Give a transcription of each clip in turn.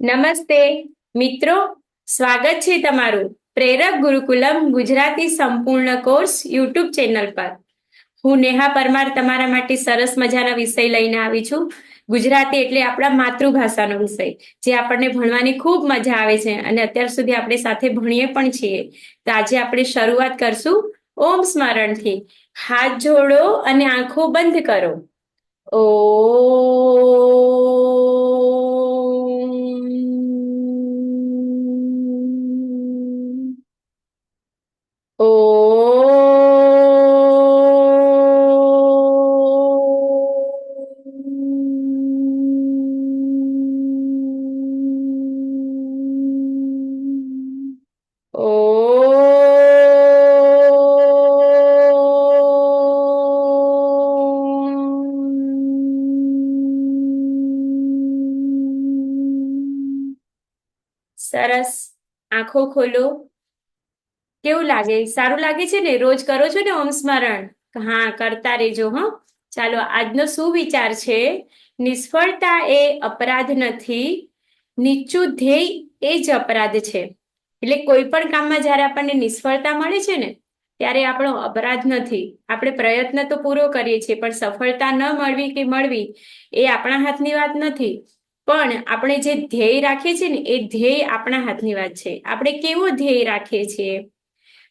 નમસ્તે. મિત્રો, સ્વાગત છે તમારું પ્રેરક ગુરુકુલમ ગુજરાતી સંપૂર્ણ કોર્સ યુટ્યુબ ચેનલ પર. હું નેહા પરમાર તમારા માટે સરસ મજાના વિષય લઈને આવી છું. ગુજરાતી એટલે આપણા માતૃભાષાનો વિષય, જે આપણને ભણવાની ખૂબ મજા આવે છે અને અત્યાર સુધી આપણે સાથે ભણીએ પણ છીએ. તો આજે આપણે શરૂઆત કરશું ઓમ સ્મરણથી. હાથ જોડો અને આંખો બંધ કરો. ઓ સરસ આંખો ખોલો કેવું લાગે? સારું લાગે છે ને? રોજ કરો છો ને ઓમ સ્મરણ? હા, કરતા રહેજો, હં. ચાલો, આજનો શું વિચાર છે? નિષ્ફળતા એ અપરાધ નથી, નીચું ધ્યેય એ જ અપરાધ છે. એટલે કોઈ પણ કામમાં જ્યારે આપણને નિષ્ફળતા મળે છે ને, ત્યારે આપણો અપરાધ નથી. આપણે પ્રયત્ન તો પૂરો કરીએ છીએ, પણ સફળતા ન મળવી કે મળવી એ આપણા હાથની વાત નથી. પણ આપણે જે ધ્યેય રાખીએ છીએ ને, એ ધ્યેય આપણા હાથની વાત છે. આપણે કેવો ધ્યેય રાખીએ છીએ?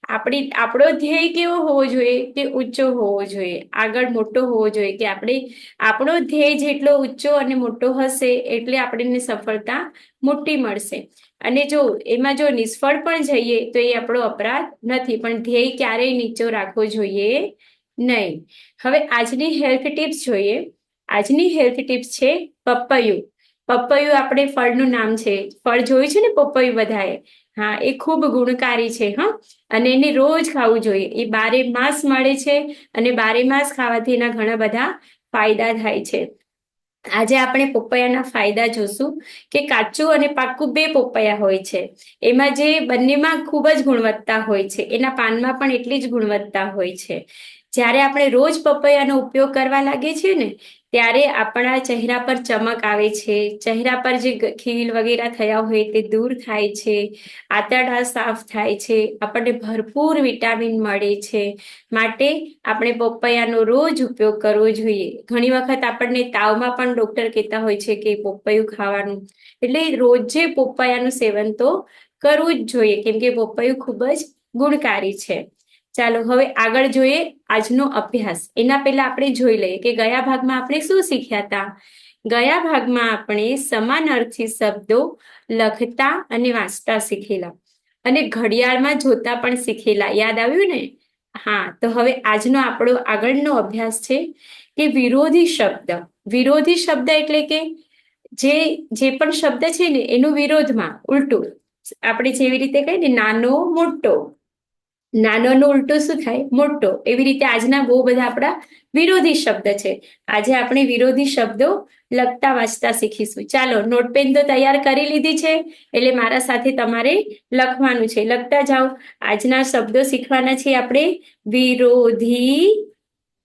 આપણી, આપણો ધ્યેય કેવો હોવો જોઈએ કે ઊંચો હોવો જોઈએ? આગળ મોટો હોવો જોઈએ કે આપણે, આપણો ધ્યેય જેટલો ઊંચો અને મોટો હશે એટલે આપણને સફળતા મોટી મળશે. અને જો, એમાં જો નિષ્ફળ પણ જઈએ તો એ આપણો અપરાધ નથી, પણ ધ્યેય ક્યારેય નીચો રાખવો જોઈએ નહીં. હવે આજની હેલ્થ ટિપ્સ જોઈએ. આજની હેલ્થ ટિપ્સ છે પપૈયું પપૈયું આપણે ફળનું નામ છે. ફળ જોયું છે ને પપૈયું બધાએ? હા, એ ખૂબ ગુણકારી છે, હા. અને એને રોજ ખાવું જોઈએ. એ બારે માસ મળે છે અને બારે માસ ખાવાથી એના ઘણા બધા ફાયદા થાય છે. આજે આપણે પપૈયાના ફાયદા જોશું કે કાચું અને પાકું બે પપૈયા હોય છે. એમાં જે બંનેમાં ખૂબ જ ગુણવત્તા હોય છે. એના પાનમાં પણ એટલી જ ગુણવત્તા હોય છે. જ્યારે આપણે રોજ પપૈયાનો ઉપયોગ કરવા લાગીએ છીએ ને, ત્યારે આપણા ચહેરા પર ચમક આવે છે. ચહેરા પર જે ખીલ વગેરે થયા હોય તે દૂર થાય છે. આંતરડા સાફ થાય છે. આપણને ભરપૂર વિટામિન મળે છે. માટે આપણે પપૈયાનો રોજ ઉપયોગ કરવો જોઈએ. ઘણી વખત આપણને તાવમાં પણ ડોક્ટર કહેતા હોય છે કે પપૈયું ખાવાનું. એટલે રોજે પપૈયાનું સેવન તો કરવું જ જોઈએ. કેમ કે પપૈયું ખૂબ જ ગુણકારી છે. ચાલો હવે આગળ જોઈએ આજનો અભ્યાસ. એના પહેલા આપણે જોઈ લઈએ કે ગયા ભાગમાં આપણે શું શીખ્યા હતા? ગયા ભાગમાં આપણે સમાનાર્થી શબ્દો લખતા અને વાંચતા શીખેલા. અને ઘડિયાળમાં જોતા પણ શીખેલા. યાદ આવ્યું ને? હા, તો હવે આજનો આપણો આગળનો અભ્યાસ છે કે વિરોધી શબ્દ. વિરોધી શબ્દ એટલે કે જે જે પણ શબ્દ છે ને, એનું વિરોધમાં ઉલટું. આપણે જેવી રીતે કહીએ ને, નાનો, મોટો. નાનોનો ઉલટો શું થાય? મોટો. એવી રીતે આજના બહુ બધા આપણા વિરોધી શબ્દ છે. આજે આપણે વિરોધી શબ્દો લખતા વાંચતા શીખીશું. ચાલો નોટપેન તો તૈયાર કરી લીધી છે, એટલે મારા સાથે તમારે લખવાનું છે. લખતા જાઓ. આજના શબ્દો શીખવાના છે આપણે વિરોધી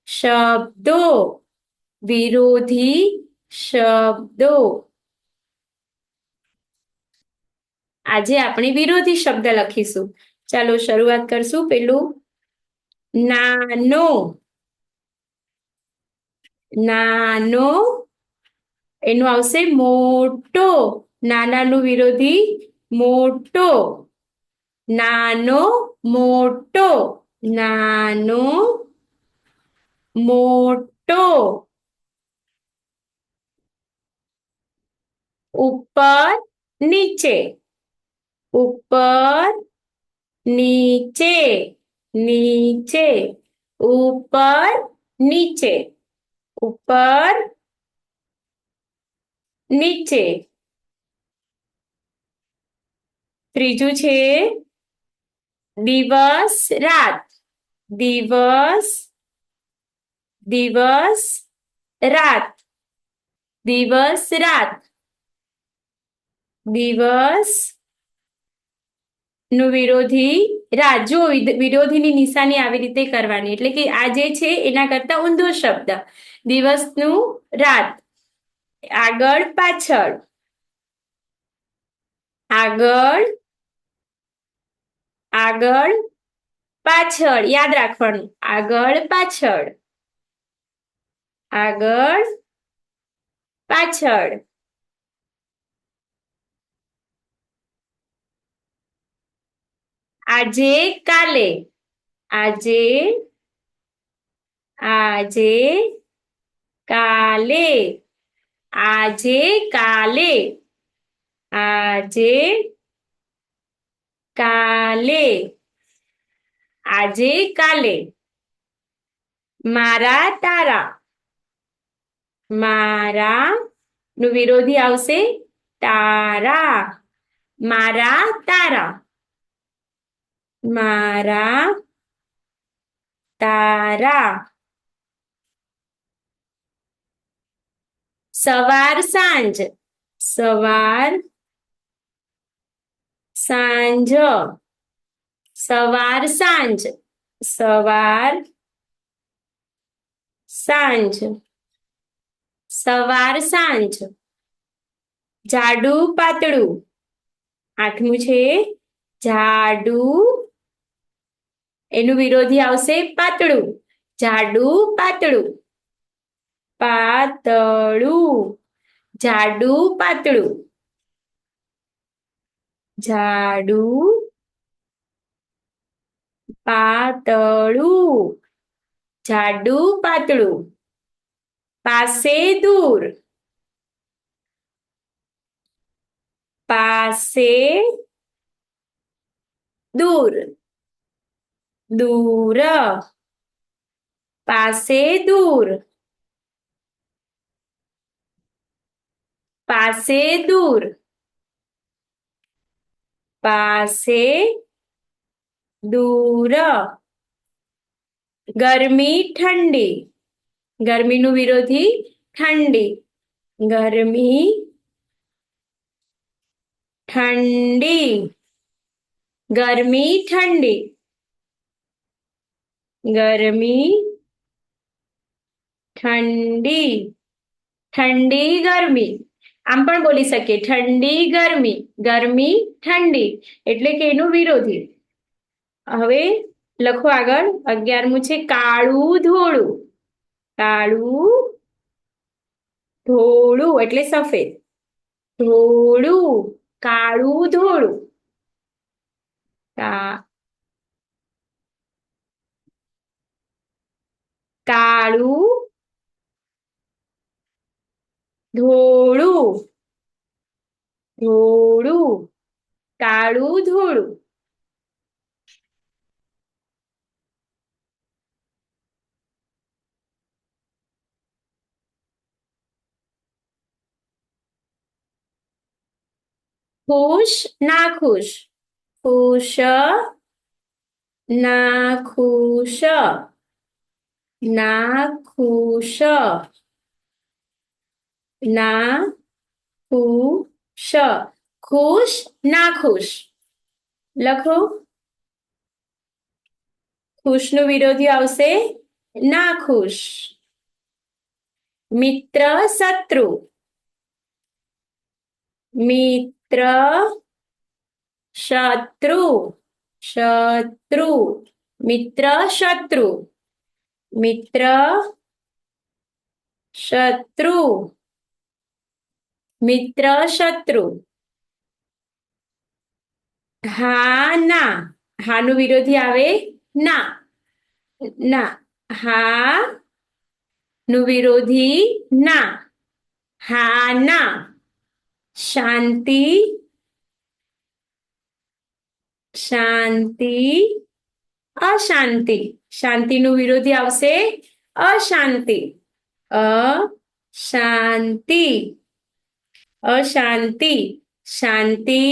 શબ્દો. વિરોધી શબ્દો. આજે આપણે વિરોધી શબ્દ લખીશું. ચાલો શરૂઆત કરશું પેલું. નાનો. નાનો. એનું આવશે મોટો. નાનાનું વિરોધી મોટો. નાનો મોટો. નાનો, મોટો. ઉપર, નીચે. ઉપર નીચે નીચે, ઉપર નીચે. ઉપર, નીચે. ત્રીજું છે દિવસ, રાત. દિવસ દિવસ, રાત. દિવસ રાત. દિવસ નું વિરોધી જો વિરોધીની નિશાની આવી રીતે કરવાની. એટલે કે આ જે છે એના કરતા ઊંધો શબ્દ. દિવસનું રાત. આગળ પાછળ. આગળ. આગળ પાછળ. યાદ રાખવાનું. આગળ પાછળ. આગળ પાછળ. આજે કાલે, આજે આજે કાલે આજે કાલે આજે કાલે આજે કાલે. મારા તારા મારા નું વિરોધી આવશે તારા, મારા તારા. મારા તારા સવાર સાંજ સવાર સાંજ સવાર સાંજ સવાર સાંજ સવાર સાંજ જાડું પાતળું આઠમું છે જાડું એનું વિરોધી આવશે પાતળું. જાડું પાતળું. પાતળું. જાડું પાતળું. જાડું પાતળું. જાડું પાતળું. પાસે દૂર. પાસે દૂર. દૂર. પાસે દૂર. પાસે દૂર. પાસે દૂર. ગરમી ઠંડી. ગરમીનું વિરોધી ઠંડી. ગરમી ઠંડી. ગરમી ઠંડી. ગરમી, ઠંડી ઠંડી, ગરમી. આમ પણ બોલી શકીએ. ઠંડી, ગરમી ગરમી, ઠંડી. એટલે કે એનું વિરોધી. હવે લખો આગળ. અગિયારમું છે કાળું ધોળું. કાળું ધોળું એટલે સફેદ. ધોળું, કાળું, ધોળું. કા કાળું ધોળું ધોળું કાળું ધોળું ખુશ ના ખુશ ખુશ ના ના ખુશ ના ખુશ ખુશ ના ખુશ લખો. ખુશનું વિરોધી આવશે ના ખુશ મિત્ર શત્રુ. મિત્ર શત્રુ. શત્રુ. મિત્ર શત્રુ. મિત્ર, શત્રુ. મિત્ર, શત્રુ. હા, ના. હાનું વિરોધી આવે? ના. ના. હા. નું વિરોધી? ના. હા, ના. શાંતિ? શાંતિ? અશાંતિ. શાંતિનું વિરોધી આવશે અશાંતિ. અશાંતિ. અશાંતિ. શાંતિ.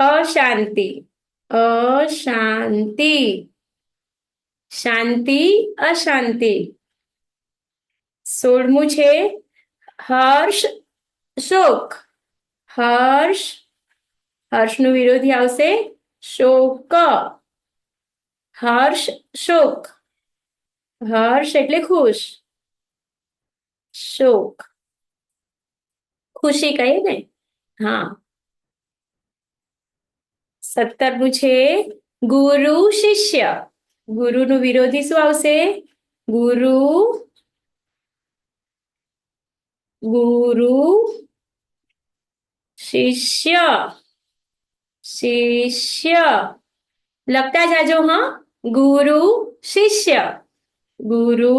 અશાંતિ. અશાંતિ. શાંતિ, અશાંતિ. સોળમું છે હર્ષ, શોક. હર્ષ. હર્ષનું વિરોધી આવશે શોક હર્ષ શોક હર્ષ એટલે ખુશ। શોક। ખુશી કહીએ ને? હા। સત્તરમું છે ગુરુ શિષ્ય। ગુરુનું વિરોધી શું આવશે? ગુરુ ગુરુ શિષ્ય। શિષ્ય લખતા જાજો હા ગુરુ શિષ્ય ગુરુ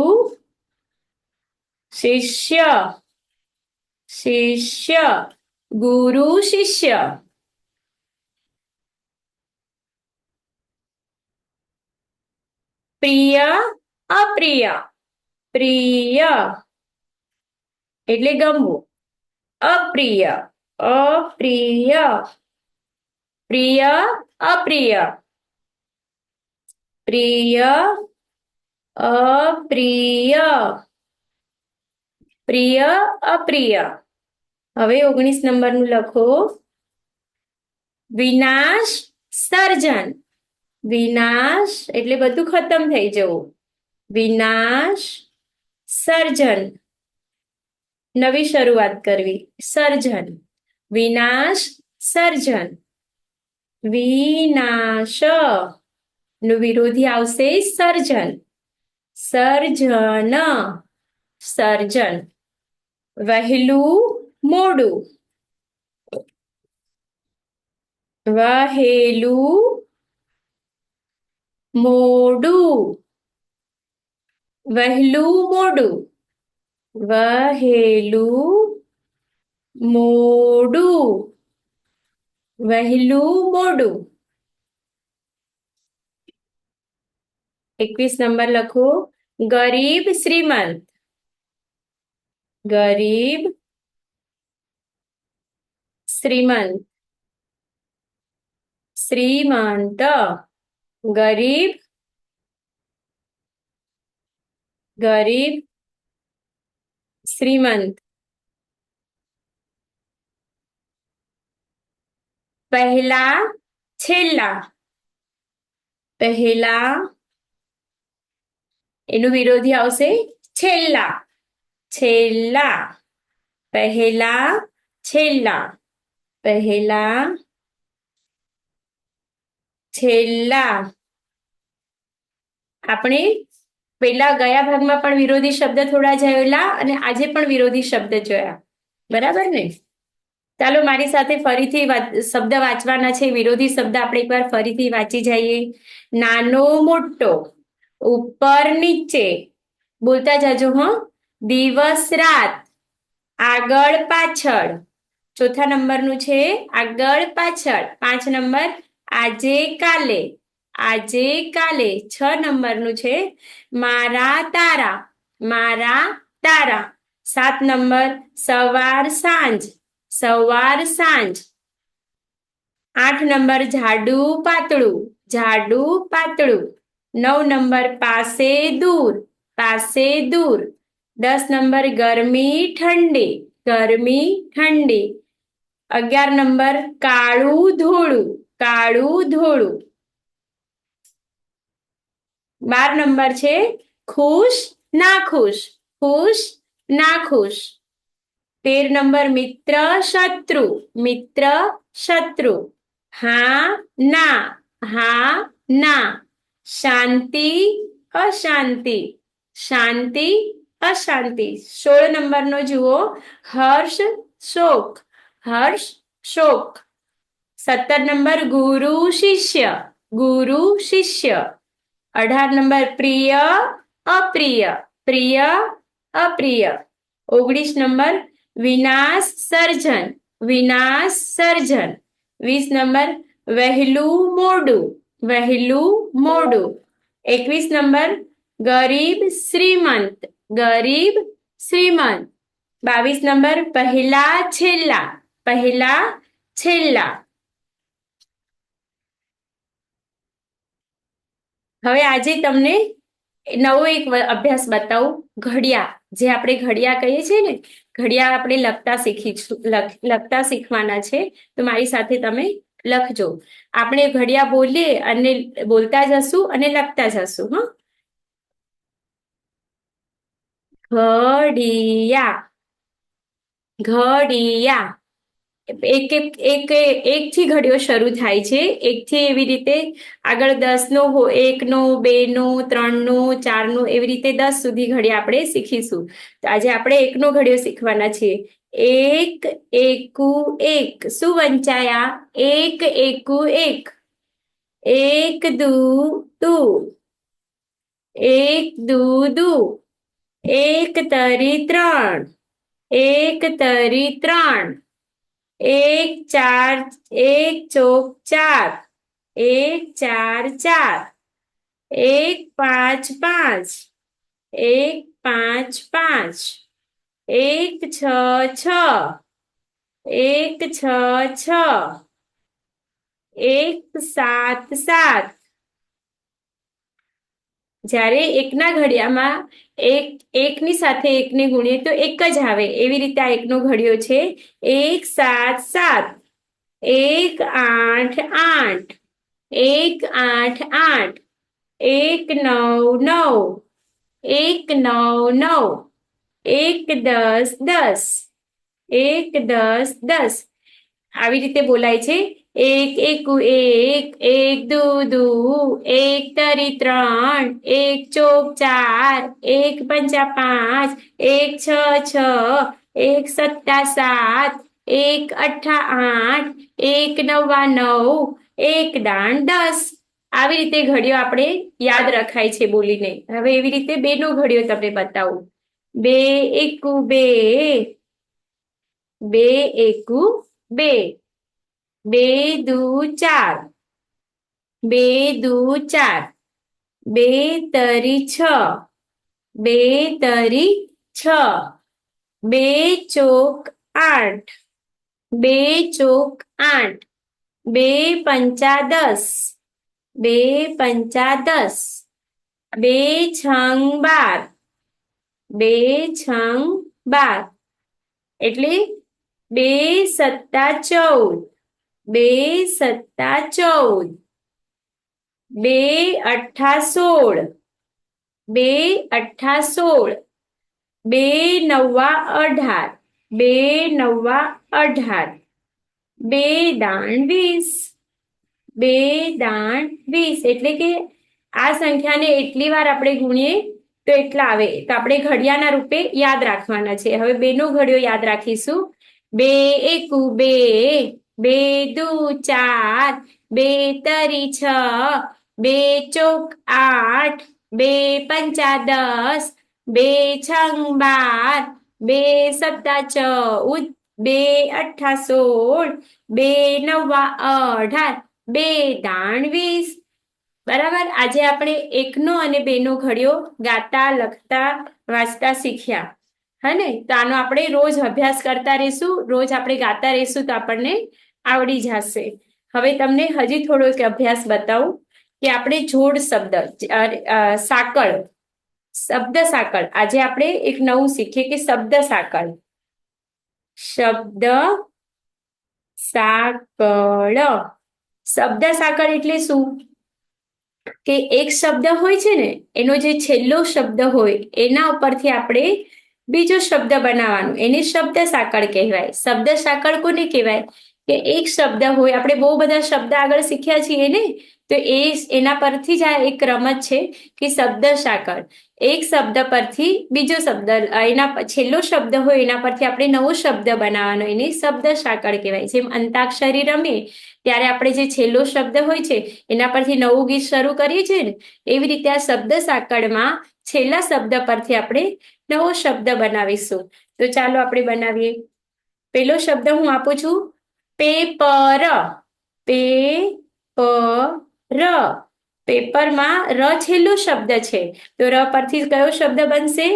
શિષ્ય શિષ્ય ગુરુ શિષ્ય પ્રિય અપ્રિય પ્રિય એટલે ગમવું. અપ્રિય અપ્રિય. પ્રિય, અપ્રિય. પ્રિય અપ્રિય. પ્રિય, અપ્રિય. હવે ઓગણીસ નંબરનું લખો. વિનાશ, સર્જન. વિનાશ એટલે બધું ખતમ થઈ જવું. વિનાશ, સર્જન. નવી શરૂઆત કરવી. સર્જન. વિનાશ, સર્જન. વિનાશ. નું વિરોધી આવશે સર્જન. સર્જન. સર્જન. વહેલું મોડું. વહેલું મોડું. વહેલું મોડું. વહેલું મોડું. વહેલું મોડું એકવીસ નંબર લખો ગરીબ શ્રીમંત ગરીબ શ્રીમંત શ્રીમંત ગરીબ ગરીબ શ્રીમંત પહેલા, છેલ્લા. પહેલા, એનું વિરોધી આવશે છેલ્લા. છેલ્લા. પહેલા છેલ્લા. પહેલા, છેલ્લા. આપણે પેલા ગયા ભાગમાં પણ વિરોધી શબ્દ થોડા જોયેલા અને આજે પણ વિરોધી શબ્દ જોયા. બરાબર ને? ચાલો, મારી સાથે ફરીથી શબ્દ વાંચવાના છે, વિરોધી શબ્દ આપણે એકવાર ફરીથી વાંચી જઈએ. નાનો મોટો, ઉપર નીચે. બોલતા જાજો, હ. દિવસ રાત, આગળ પાછળ. ચોથા નંબરનું છે, આગળ પાછળ. પાંચ નંબર, આજે કાલે. આજે કાલે. છ નંબરનું છે, મારા તારા મારા તારા. સાત નંબર, સવાર સાંજ. સવાર સાંજ. આઠ નંબર જાડું પાતળું જાડું પાતળું. નવ નંબર પાસે દૂર પાસે દૂર. દસ નંબર ગરમી ઠંડી ગરમી ઠંડી. અગિયાર નંબર કાળું ધોળું કાળું ધોળું. બાર નંબર છે ખુશ ના ખુશ ખુશ ના ખુશ તેર નંબર મિત્ર શત્રુ મિત્ર શત્રુ હા ના હા ના શાંતિ અશાંતિ શાંતિ અશાંતિ સોળ નંબરનો જુઓ હર્ષ શોક હર્ષ શોક સત્તર નંબર ગુરુ શિષ્ય ગુરુ શિષ્ય અઢાર નંબર પ્રિય અપ્રિય પ્રિય અપ્રિય ઓગણીસ નંબર વિનાશ સર્જન વિનાશ સર્જન. વીસ નંબર, વહેલું મોડું વહેલું મોડું. એકવીસ નંબર, ગરીબ શ્રીમંત ગરીબ શ્રીમંત. બાવીસ નંબર, પહેલા છેલ્લા પહેલા છેલ્લા. હવે આજે તમને નવો એક અભ્યાસ બતાવું ઘડિયા જે આપણે ઘડિયા કહીએ છીએ ને, ઘડિયા આપણે લખતા શીખીશું લખતા શીખવાના છે, તો મારી સાથે તમે લખજો. આપણે ઘડિયા બોલીએ અને બોલતા જશું અને લખતા જશું, હા? ઘડિયા ઘડિયા. એક એક એક, એકથી ઘડીઓ શરૂ થાય છે. એકથી એવી રીતે આગળ દસનો એકનો, બેનો, ત્રણનો, ચારનો, એવી રીતે દસ સુધી ઘડી આપણે શીખીશું. તો આજે આપણે એકનો ઘડીઓ શીખવાના છીએ. એક, એકુ, એક. શું વંચાયા? એક, એકુ, એક. એક, દુ દુ. એક, દુ દુ. એક, તરી, ત્રણ. એક, તરી, ત્રણ. એક ચાર, એક ચોક ચાર, એક ચાર ચાર, એક પાંચ પાંચ, એક પાંચ પાંચ, એક છ છ, એક છ છ, એક સાત સાત જ્યારે એકના ઘડિયામાં એક, એકની સાથે એકને ગુણીએ તો એક જ આવે. એવી રીતે આ એકનો ઘડિયો છે એક સાત સાત. એક આઠ આઠ. એક આઠ આઠ. એક નવ નવ. એક નવ નવ. એક દસ દસ. એક દસ દસ. આવી રીતે બોલાય છે. એક, એકુ એક એક, દુ દુ, એક, તરી, ત્રણ, એક, ચોક, ચાર, એક, પંચા, પાંચ, એક, છ છ, એક, સત્તા, સાત, એક અઠ્ઠા આઠ, એક, નવા, નવ, એક દાણ દસ. આવી રીતે ઘડીઓ આપણે યાદ રખાય છે બોલીને. હવે એવી રીતે બેનો ઘડીઓ તમને બતાવું. બે, એકુ બે. બે, એકુ બે. બે દુ ચાર બે દુ ચાર બે તરી છ બે તરી છ બે ચોક આઠ બે ચોક આઠ બે પંચા દસ બે પંચા દસ બે છંગ બાર બે છંગ બાર એટલે બે સત્તા ચૌદ બે સત્તા ચૌદ. બે અઠા સોળ. બે અઠ્ઠા સોળ. બે નવ્વા અઢાર. બે નવા અઢાર. બે દાણ વીસ. બે દાણ વીસ. એટલે કે આ સંખ્યાને એટલી વાર આપણે ગુણીએ તો એટલા આવે. તો આપણે ઘડિયાના રૂપે યાદ રાખવાના છે. હવે બેનો ઘડિયો યાદ રાખીશું. બે એકુ બે. બે દુ ચાર, બે તરી છ, બે ચોક આઠ, બે પંચા દસ, બે છંગ બાર, બે સત્તા ચૌદ, બે અઠા સોળ, બે નવા અઢાર, બે દાણ વીસ. બરાબર? આજે આપણે એકનો અને બેનો ઘડિયો ગાતા, લખતા, વાંચતા શીખ્યા. હે ને? તો આનો આપણે રોજ અભ્યાસ કરતા રહીશું. રોજ આપણે ગાતા રહીશું તો આપણને આવડી જશે. હવે તમને હજી થોડો એક અભ્યાસ બતાવું કે આપણે જોડ શબ્દ સાકળ શબ્દ સાકળ. આજે આપણે એક નવું શીખીએ કે શબ્દ સાકળ. શબ્દ સાકળ. શબ્દ સાકળ એટલે શું? કે એક શબ્દ હોય છે ને, એનો જે છેલ્લો શબ્દ હોય, એના ઉપરથી આપણે બીજો શબ્દ બનાવવાનો. એને શબ્દ સાકળ કહેવાય. શબ્દ સાકળ કોને કહેવાય? કે એક શબ્દ હોય, આપણે બહુ બધા શબ્દ આગળ શીખ્યા છીએ ને, તો એ એના પરથી જ આ એક રમત છે કે શબ્દ સાકળ એક શબ્દ પરથી બીજો શબ્દ, એના છેલ્લો શબ્દ હોય એના પરથી આપણે નવો શબ્દ બનાવવાનો એને શબ્દ સાકળ કહેવાય. જેમ અંતાક્ષરી રમીએ, ત્યારે આપણે જે છેલ્લો શબ્દ હોય છે, એના પરથી નવું ગીત શરૂ કરીએ છીએ ને, એવી રીતે આ શબ્દ સાકળમાં છેલ્લા શબ્દ પરથી આપણે નવો શબ્દ બનાવીશું. તો ચાલો આપણે બનાવીએ. પેલો શબ્દ હું આપું છું. પેપર પે પ ર પેપરમાં ર છેલ્લો શબ્દ છે. તો ર પરથી કયો શબ્દ બનશે?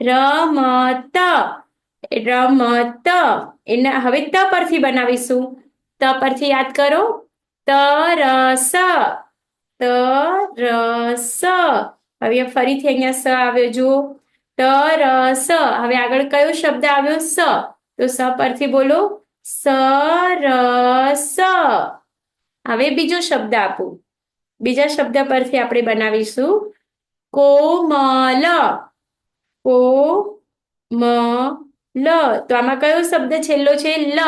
રમત. રમત. એના હવે ત પરથી બનાવીશું. ત પરથી યાદ કરો. તરસ. તરસ. હવે ફરીથી અહીંયા સ આવ્યો, જુઓ. તરસ. હવે આગળ કયો શબ્દ આવ્યો? સ. તો સ પરથી બોલો. સરસ. હવે બીજો શબ્દ આપું. બીજા શબ્દ પરથી આપણે બનાવીશું કોમલ. કો મ લ તો આમાં કયો શબ્દ છેલ્લો છે? લ.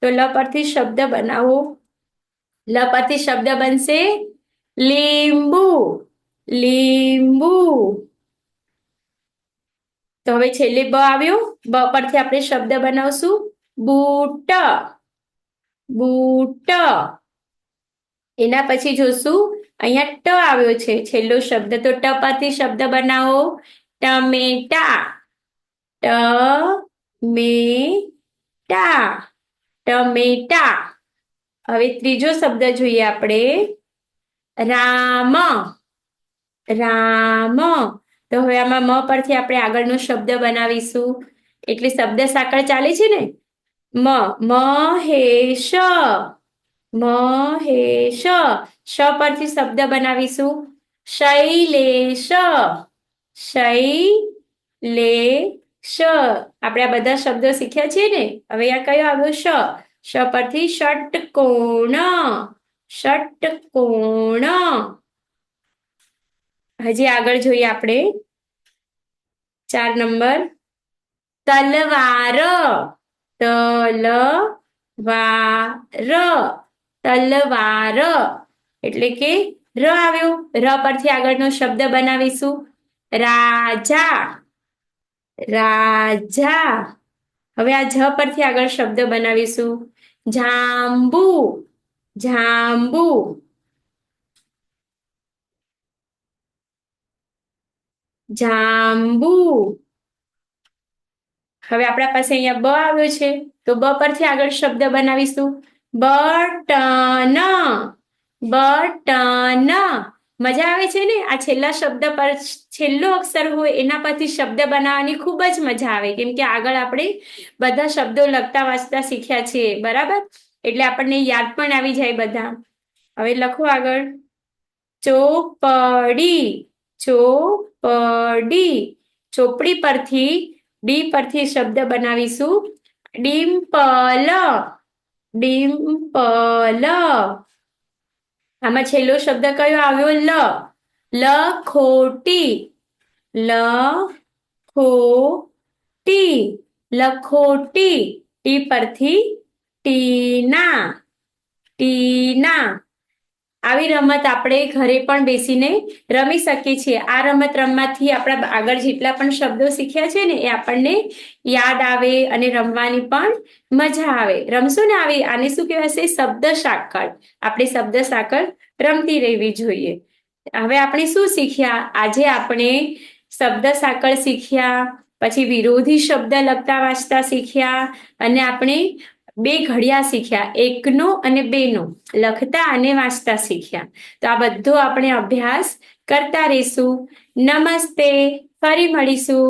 તો લ પરથી શબ્દ બનાવો. લ પરથી શબ્દ બનશે લીંબુ. લીંબુ. તો હવે છેલ્લે બ આવ્યો. બ પરથી આપણે શબ્દ બનાવશું. બૂટ. બૂટ. એના પછી જોશું, અહીંયા ટ આવ્યો છે, છેલ્લો શબ્દ. તો ટ પરથી શબ્દ બનાવો. ટમેટા. ટ મે ટા ટમેટા. હવે ત્રીજો શબ્દ જોઈએ આપણે. રામ. રામ. તો હવે આમાં મ પરથી આપણે આગળનો શબ્દ બનાવીશું. એટલે શબ્દ સાંકળ ચાલે છે ને? મ, મહેશ. મહેશ. શ પરથી શબ્દ બનાવીશું. શૈલેશ શૈલેશ આપણે આ બધા શબ્દો શીખ્યા છે ને? હવે આ કયો આવ્યો? શ. શ પરથી ષટકોણ. ષટકોણ. હજી આગળ જોઈએ આપણે. ચાર નંબર. તલવાર. તલ વાર તલવાર. એટલે કે ર આવ્યો. ર પરથી આગળનો શબ્દ બનાવીશું. રાજા. રાજા. હવે આ જ પરથી આગળ શબ્દ બનાવીશું. જાંબુ. જાંબુ. જાંબુ. હવે આપણા પાસે અહીંયા બ આવ્યો છે. તો બ પરથી આગળ શબ્દ બનાવીશું. બટન. બટન. મજા આવે છે ને? આ છેલ્લા શબ્દ પર છેલ્લો અક્ષર હોય એના પરથી શબ્દ બનાવવાની ખૂબ જ મજા આવે. કેમ કે આગળ આપણે બધા શબ્દો લખતા વાંચતા શીખ્યા છીએ. બરાબર? એટલે આપણને યાદ પણ આવી જાય બધા. હવે લખો આગળ. ચોપડી. ચોપડી. ચોપડી પરથી ડી પરથી શબ્દ બનાવીશું. ડિમ્પલ. ડિમ્પલ. આમાં છેલ્લો શબ્દ કયો આવ્યો? લ. લખોટી લ ખોટી. લખોટી ટી પરથી ટીના. ટીના. આવી રમત આપણે ઘરે પણ બેસીને રમી શકીએ છીએ. આ રમત રમવાથી આપણા આગળ જેટલા પણ શબ્દો શીખ્યા છે ને, એ આપણને યાદ આવે અને રમવાની પણ મજા આવે. રમશું ને આવી? આને શું કહેવાશે? શબ્દ સાંકળ. આપણે શબ્દ સાંકળ રમતી રહેવી જોઈએ. હવે આપણે શું શીખ્યા? આજે આપણે શબ્દ સાંકળ શીખ્યા, પછી વિરોધી શબ્દ લખતા વાંચતા શીખ્યા અને આપણે બે ઘડિયા શીખ્યા, એકનો અને બેનો. લખતા અને વાંચતા શીખ્યા. તો આ બધો આપણે અભ્યાસ કરતા રહીશું. નમસ્તે, ફરી મળીશું.